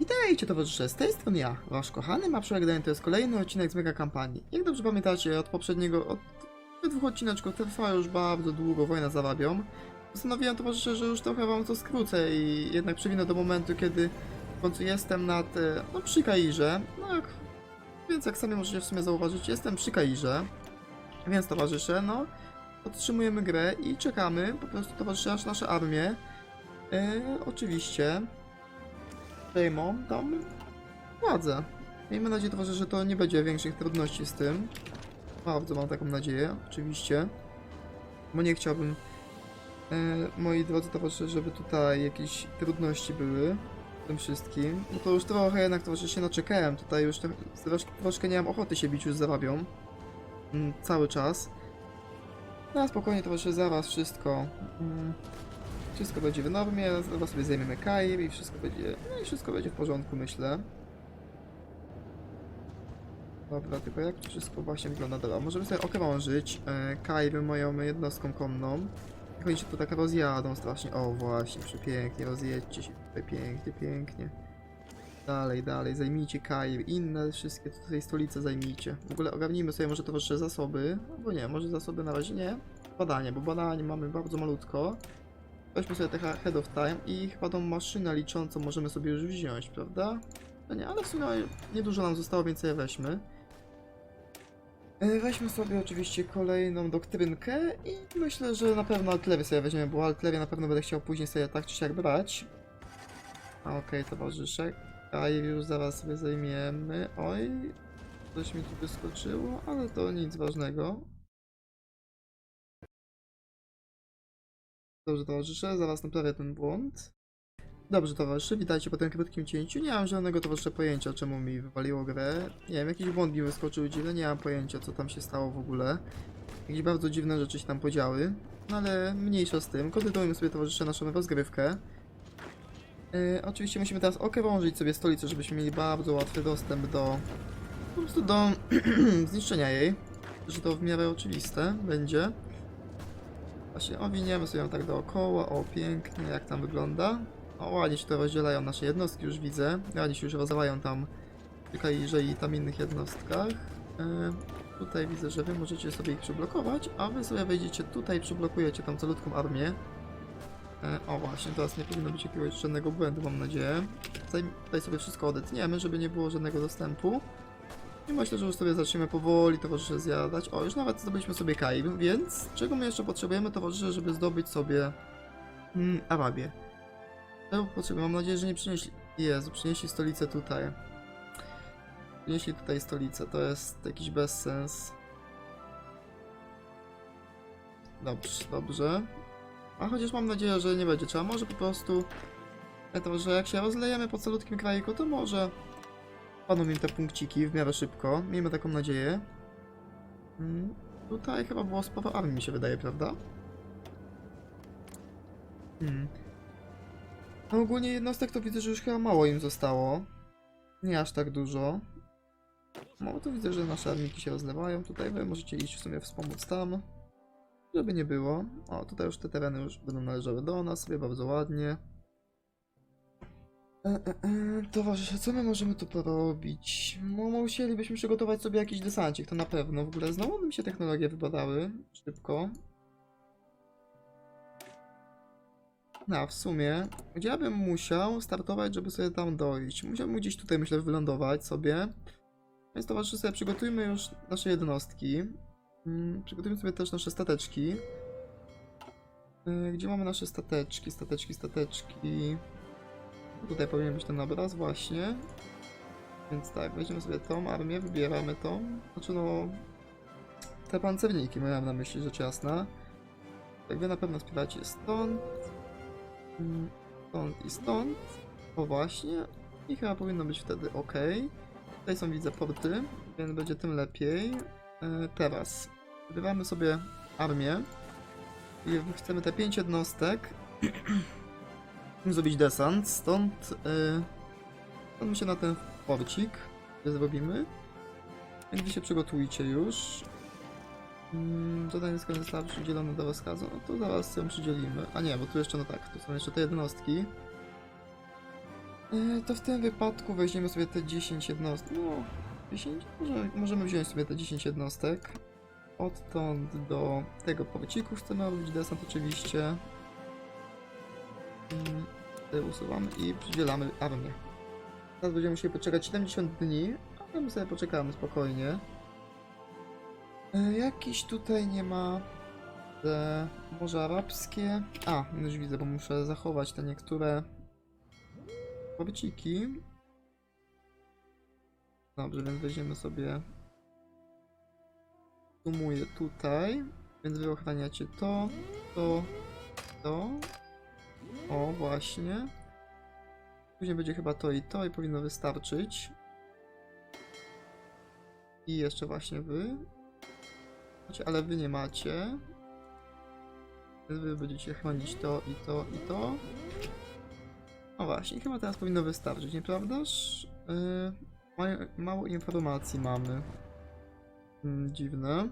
Witajcie towarzysze, z tej strony ja, wasz kochany Mapszulek Dań, to jest kolejny odcinek z mega kampanii. Jak dobrze pamiętacie, od poprzedniego, od dwóch odcineczków trwa już bardzo długo wojna za Wabią. Postanowiłem towarzysze, że już trochę wam to skrócę i jednak przewinę do momentu, kiedy w końcu jestem nad, e, no przy Kairze. No jak, więc jak sami możecie w sumie zauważyć, jestem przy Kairze. Więc towarzysze, no, podtrzymujemy grę i czekamy po prostu towarzysze aż nasze armie. E, oczywiście przejmą tam władzę. Miejmy nadzieję, towarzysze, że to nie będzie większych trudności z tym. Bardzo mam taką nadzieję, oczywiście. Bo nie chciałbym, e, moi drodzy towarzysze, żeby tutaj jakieś trudności były w tym wszystkim. No to już trochę jednak towarzysze się naczekałem. Tutaj już troszkę, troszkę nie mam ochoty się bić już zarabią. Mm, cały czas. No spokojnie towarzysze, zaraz wszystko. Mm, wszystko będzie w normie, zaraz sobie zajmiemy Kair i wszystko będzie, no i wszystko będzie w porządku, myślę. Dobra, tylko jak to wszystko właśnie wygląda? Dobra, możemy sobie okrążyć e, Kair moją jednostką konną. Jak się tu tak rozjadą strasznie. O, właśnie, przepięknie, rozjedźcie się tutaj, pięknie, pięknie. Dalej, dalej, zajmijcie Kair, inne wszystkie tutaj stolice zajmijcie. W ogóle ogarnijmy sobie może troszeczkę zasoby, albo nie, może zasoby na razie nie. Badanie, bo badanie mamy bardzo malutko. Weźmy sobie te Head of Time i chyba tą maszynę liczącą możemy sobie już wziąć, prawda? No nie, ale w sumie niedużo nam zostało, więc je weźmy. E, Weźmy sobie oczywiście kolejną doktrynkę i myślę, że na pewno artylerię sobie weźmiemy, bo artylerię na pewno będę chciał później sobie tak czy siak brać. Okej, towarzysze. A już zaraz sobie zajmiemy. Oj, coś mi tu wyskoczyło, ale to nic ważnego. Dobrze, towarzysze, zaraz naprawię ten błąd. Dobrze, towarzysze, witajcie po tym krótkim cięciu. Nie mam żadnego towarzysze pojęcia, czemu mi wywaliło grę. Nie wiem, jakiś błąd mi wyskoczył dziwny, nie mam pojęcia, co tam się stało w ogóle. Jakieś bardzo dziwne rzeczy się tam podziały. No ale mniejsza z tym. Kontynuujmy sobie, towarzysze, naszą rozgrywkę. Yy, oczywiście musimy teraz okrążyć sobie stolicę, żebyśmy mieli bardzo łatwy dostęp do... Po prostu do zniszczenia jej. Że to w miarę oczywiste będzie. Właśnie owiniemy sobie ją tak dookoła, o pięknie, jak tam wygląda. O, się to rozdzielają nasze jednostki, już widzę. Się już rozlają tam że i tam innych jednostkach. E, tutaj widzę, że wy możecie sobie ich przyblokować, a wy sobie wejdziecie tutaj i przyblokujecie tą calutką armię. E, o właśnie, teraz nie powinno być jakiegoś żadnego błędu, mam nadzieję. Tutaj, tutaj sobie wszystko odetniemy, żeby nie było żadnego dostępu. I myślę, że już sobie zaczniemy powoli towarzysze zjadać. O, już nawet zdobyliśmy sobie Kair, więc czego my jeszcze potrzebujemy towarzysze, żeby zdobyć sobie mm, Arabię? Czego potrzebujemy? Mam nadzieję, że nie przynieśli... Jezu, przynieśli stolicę tutaj. Przynieśli tutaj stolicę, to jest jakiś bezsens. Dobrze, dobrze. A chociaż mam nadzieję, że nie będzie trzeba. Może po prostu... e, To, że jak się rozlejemy po calutkim krajku, to może Padną mi te punkciki w miarę szybko. Miejmy taką nadzieję. Mm, tutaj chyba było sporo armii, mi się wydaje, prawda? Hmm. No ogólnie jednostek to widzę, że już chyba mało im zostało. Nie aż tak dużo. No to widzę, że nasze armiki się rozlewają. Tutaj wy możecie iść w sumie wspomóc tam. Żeby nie było. O, tutaj już te tereny już będą należały do nas, sobie bardzo ładnie. E, e, e, Towarzysze, co my możemy tu porobić? No, musielibyśmy przygotować sobie jakiś desancik, to na pewno. W ogóle znowu mi się technologie wybadały szybko. No, w sumie, gdzie ja bym musiał startować, żeby sobie tam dojść? Musiałbym gdzieś tutaj, myślę, wylądować sobie. Więc towarzysze, sobie przygotujmy już nasze jednostki. Mm, Przygotujmy sobie też nasze stateczki. E, Gdzie mamy nasze stateczki, stateczki, stateczki? Tutaj powinien być ten obraz właśnie. Więc tak, weźmiemy sobie tą armię, wybieramy tą. Znaczy no... Te pancerniki miałem na myśli, rzecz jasna. Tak wy na pewno spieracie stąd. mm, Stąd i stąd. O właśnie. I chyba powinno być wtedy ok. Tutaj są widzę porty, więc będzie tym lepiej. E, teraz wybieramy sobie armię. I chcemy te 5 jednostek zrobić desant, stąd yy, się na ten porcik zrobimy. Więc wy się przygotujcie już. Mm, zadanie zostało przydzielone do rozkazu, no to zaraz ją przydzielimy. A nie, bo tu jeszcze, no tak, tu są jeszcze te jednostki. Yy, to w tym wypadku weźmiemy sobie te 10 jednostek. No, 10? Może, możemy wziąć sobie te 10 jednostek. Odtąd do tego powciku chcemy robić desant oczywiście. Usuwamy i przydzielamy armię. Teraz będziemy musieli poczekać 70 dni, ale my sobie poczekamy spokojnie. E, Jakiś tutaj nie ma te Morze Arabskie. A, już widzę, bo muszę zachować te niektóre powciki. Dobrze, więc weźmiemy sobie sumuję tutaj, więc wy ochraniacie to, to, to. O, właśnie. Później będzie chyba to i to i powinno wystarczyć. I jeszcze właśnie wy. Macie, ale wy nie macie. Wy będziecie chronić to i to i to. No właśnie, chyba teraz powinno wystarczyć, nieprawdaż? Yy, mało, informacji mamy. Mm, dziwne.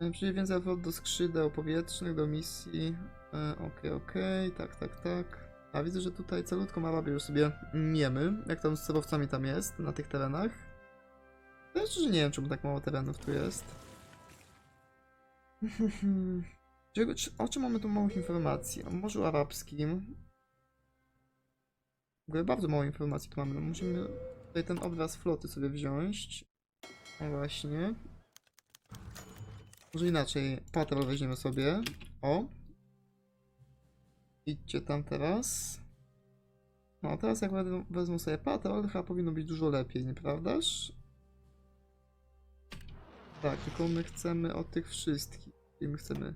Yy, Przyjdzie więcej do skrzydeł powietrznych, do misji. Yy, Okej, okej, tak, tak, tak. A widzę, że tutaj calutko Arabię już sobie miemy. Jak tam z surowcami tam jest, na tych terenach. Ja szczerze nie wiem, czemu tak mało terenów tu jest. O czym mamy tu małych informacji? O Morzu Arabskim. W ogóle bardzo mało informacji tu mamy. No musimy tutaj ten obraz floty sobie wziąć. No właśnie. Może inaczej. Patrol weźmiemy sobie. O. Idźcie tam teraz. No teraz jak wezmę- sobie patrol, chyba powinno być dużo lepiej, nieprawdaż? Tak, tylko my chcemy od tych wszystkich. I my chcemy...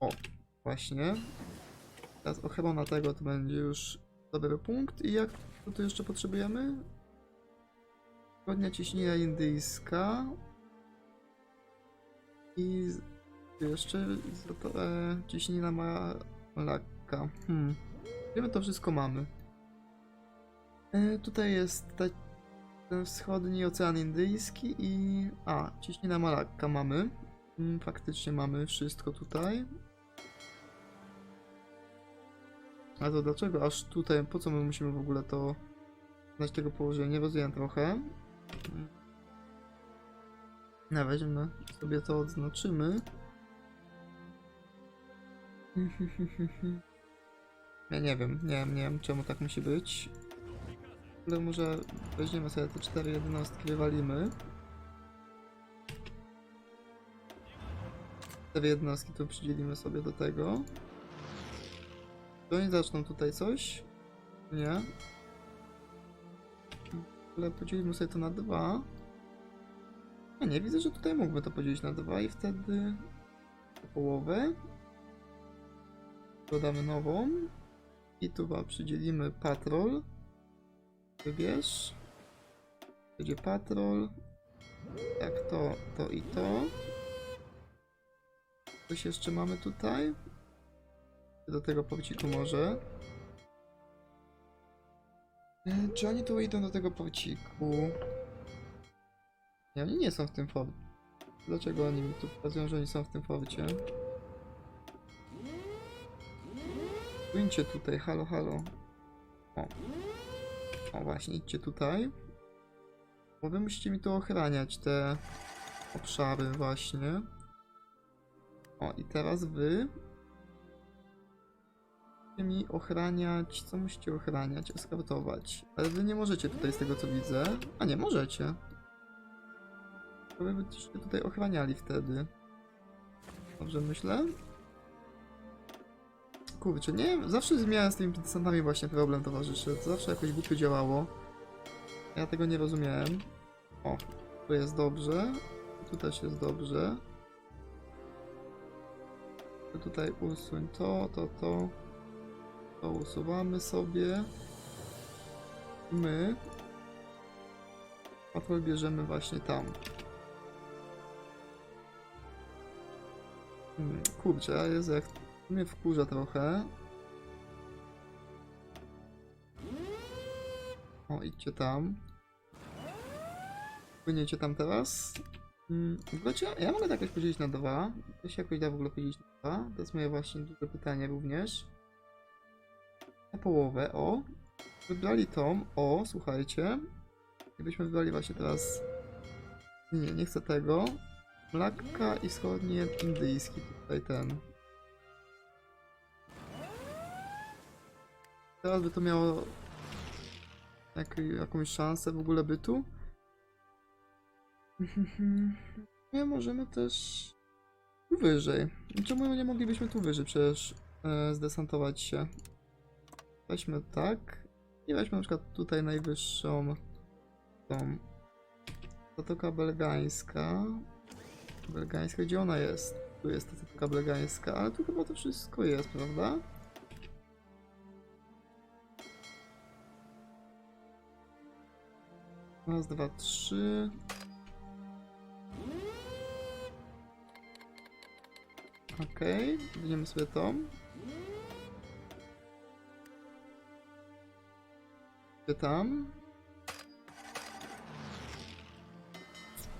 O, właśnie. Teraz ochrona tego to będzie już dobry punkt. I jak tu jeszcze potrzebujemy? Zgodnia ciśnienia indyjska. I jeszcze z- to, e, Malakka. Hmm. Gdzie my to wszystko mamy? E, tutaj jest ta, ten wschodni Ocean Indyjski i... A, ciśnina Malakka mamy. Mm, faktycznie mamy wszystko tutaj. A to dlaczego aż tutaj? Po co my musimy w ogóle to znać tego położenia? Rozumiem trochę. Mm. Na weźmy sobie to odznaczymy. Ja nie wiem, nie wiem, nie wiem czemu tak musi być. Ale może weźmiemy sobie te cztery jednostki, wywalimy. Cztery jednostki to przydzielimy sobie do tego. To oni zaczną tutaj coś? Nie. Ale podzielimy sobie to na dwa. A nie, widzę, że tutaj mógłby to podzielić na dwa i wtedy połowę. Dodamy nową. I tu wam przydzielimy patrol. Wybierz. Będzie patrol. Tak, to, to i to. Coś jeszcze mamy tutaj? Do tego powciku może. E, Czy oni tu idą do tego powciku? Nie, oni nie są w tym forcie. Dlaczego oni mi tu pokazują, że oni są w tym forcie? Płyńcie tutaj, halo, halo. O. O właśnie, idźcie tutaj. Bo wy musicie mi tu ochraniać te obszary właśnie. O, i teraz wy musicie mi ochraniać, co musicie ochraniać? Eskortować. Ale wy nie możecie tutaj z tego co widzę. A nie, możecie. To wy byście tutaj ochraniali wtedy. Dobrze myślę? Kurczę, nie zawsze miałem z tymi desantami właśnie problem towarzyszy. To zawsze jakoś głupio działało. Ja tego nie rozumiałem. O, tu jest dobrze. Tu też jest dobrze. To Tutaj usuń to, to, to. To usuwamy sobie. My. Patrol bierzemy właśnie tam. Hmm, kurczę, a jest jak mnie wkurza trochę. O, idźcie tam. Płyniecie tam teraz. Mm, czy ja, mogę to jakoś podzielić na dwa? To się jakoś da w ogóle podzielić na dwa? To jest moje właśnie duże pytanie również. Na połowę, o. wybrali tą, o, słuchajcie. Gdybyśmy wybrali właśnie teraz... Nie, nie chcę tego. Mlakka i wschodnie indyjski, tutaj ten. Teraz by to miało jak, jakąś szansę w ogóle bytu. Nie, możemy też tu wyżej. Czemu nie moglibyśmy tu wyżej przecież e, zdesantować się? Weźmy tak. I weźmy na przykład tutaj najwyższą tą Zatoka Belgańska. Belgańska, gdzie ona jest? Tu jest ta Zatoka Belgańska, ale tu chyba to wszystko jest, prawda? Raz, dwa, trzy. Okej, okay, weźmiemy sobie to. Tam?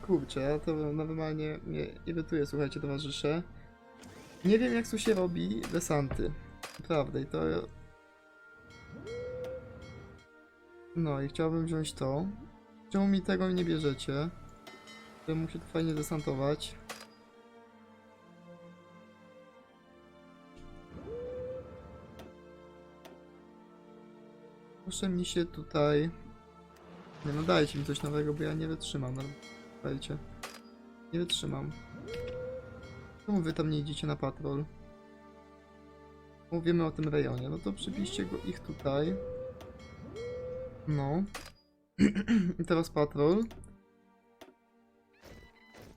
Kurczę, to normalnie mnie irytuje, słuchajcie, towarzysze. Nie wiem, jak tu się robi desanty. Naprawdę, i to... No i chciałbym wziąć to. Czemu mi tego nie bierzecie? Ja muszę tu fajnie desantować. Proszę mi się tutaj... Nie no dajcie mi coś nowego, bo ja nie wytrzymam. No, dajcie. Nie wytrzymam. Czemu wy tam nie idziecie na patrol? Mówimy o tym rejonie. No to przypiszcie go ich tutaj. No. Teraz patrol.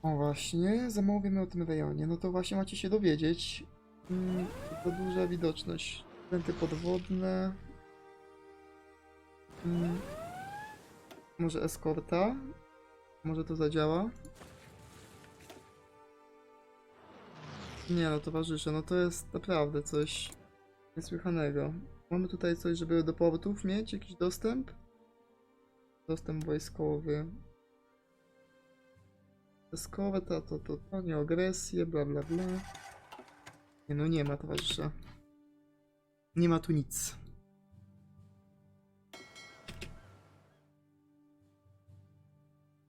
O właśnie, za mało wiemy o tym rejonie. No to właśnie macie się dowiedzieć. Mm, to duża widoczność. Pręty podwodne. Mm. Może eskorta? Może to zadziała? Nie no, towarzysze, no to jest naprawdę coś niesłychanego. Mamy tutaj coś, żeby do portów mieć jakiś dostęp? Dostęp wojskowy. Wojskowe to, to, to, to, nie agresję, bla bla bla. Nie no, nie ma towarzysza. Nie ma tu nic.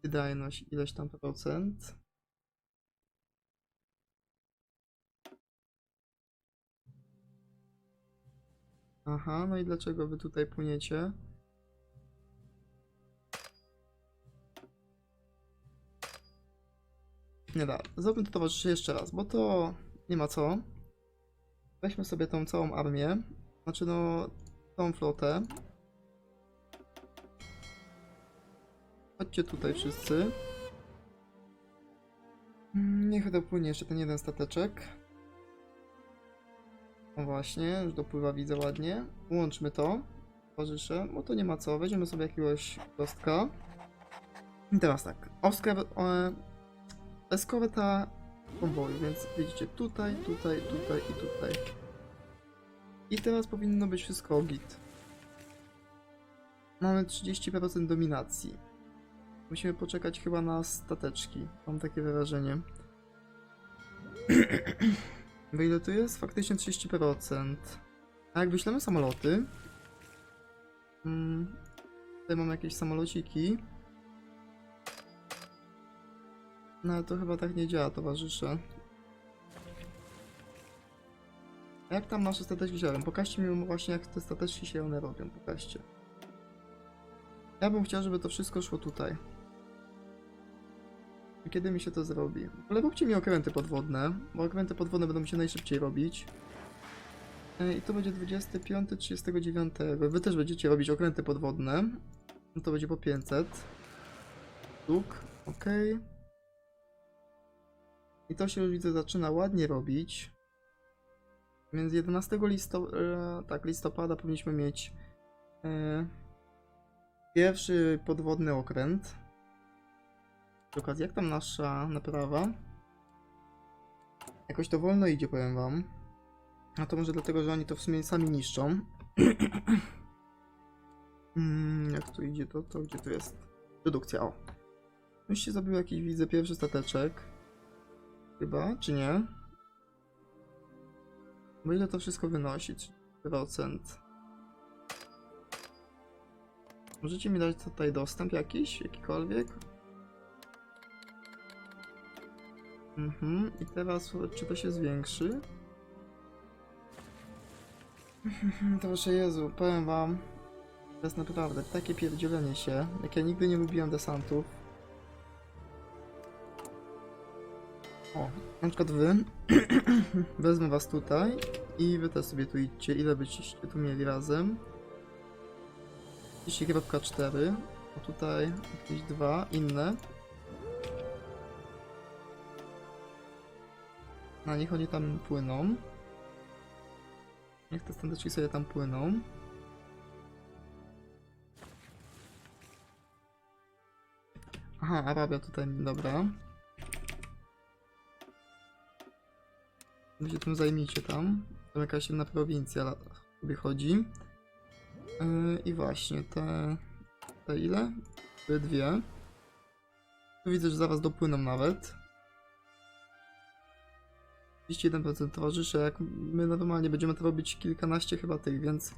Wydajność ileś tam procent. Aha, no i dlaczego wy tutaj płyniecie? Nie da, zróbmy to towarzyszy jeszcze raz, bo to nie ma co. Weźmy sobie tą całą armię, znaczy no tą flotę. Chodźcie tutaj wszyscy. Mm, Niech dopłynie jeszcze ten jeden stateczek. No właśnie, już dopływa, widzę ładnie. Łączmy to, towarzysze, bo to nie ma co. Weźmiemy sobie jakiegoś kostka. I teraz tak, Oscar, e, eskorta konwoju, więc widzicie tutaj, tutaj, tutaj i tutaj. I teraz powinno być wszystko git. Mamy 30% dominacji. Musimy poczekać chyba na stateczki. Mam takie wrażenie. Bo ile to jest? Faktycznie 30%. A jak wyślemy samoloty... Hmm, tutaj mam jakieś samolociki. No to chyba tak nie działa, towarzysze. Jak tam nasze stateczki działają? Pokażcie mi właśnie jak te stateczki się one robią. Pokażcie. Ja bym chciał, żeby to wszystko szło tutaj. Kiedy mi się to zrobi? Ale róbcie mi okręty podwodne, bo okręty podwodne będą mi się najszybciej robić. E, I to będzie 25, 39. Wy też będziecie robić okręty podwodne. No to będzie po 500. Sztuk, ok. I to się już widzę zaczyna ładnie robić. Więc 11 listo e, tak, listopada powinniśmy mieć e, pierwszy podwodny okręt. Przy okazji, jak tam nasza naprawa? Jakoś to wolno idzie, powiem wam. A to może dlatego, że oni to w sumie sami niszczą. mm, jak tu idzie to, to gdzie tu jest? Produkcja, o. Już się zrobił jakiś, widzę, pierwszy stateczek. Chyba, czy nie? Bo ile to wszystko wynosi? 3%. Możecie mi dać tutaj dostęp jakiś, jakikolwiek? Mhm, i teraz czy to się zwiększy? Proszę Jezu, powiem wam, to jest naprawdę takie pierdzielenie się, jak ja nigdy nie lubiłem desantów. O, na przykład wy, wezmę was tutaj i wy też sobie tu idźcie, ile byście tu mieli razem? 30.4, a tutaj jakieś dwa inne. Na nich oni tam płyną. Niech te standardki sobie tam płyną. Aha, Arabia tutaj, dobra. Wy się tym zajmijcie tam. Tam jakaś jedna prowincja sobie chodzi. Yy, I właśnie, te... Te ile? Te dwie. Tu widzę, że zaraz dopłyną nawet. 31% towarzysze, jak my normalnie będziemy to robić kilkanaście chyba tych, więc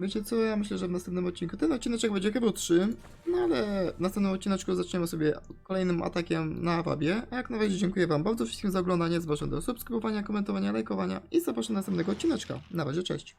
wiecie co, ja myślę, że w następnym odcinku, ten odcineczek będzie krótszy, no ale w następnym odcineczku zaczniemy sobie kolejnym atakiem na Arabię, a jak na razie dziękuję wam bardzo wszystkim za oglądanie, zapraszam do subskrybowania, komentowania, lajkowania i zapraszam do następnego odcineczka. Na razie, cześć!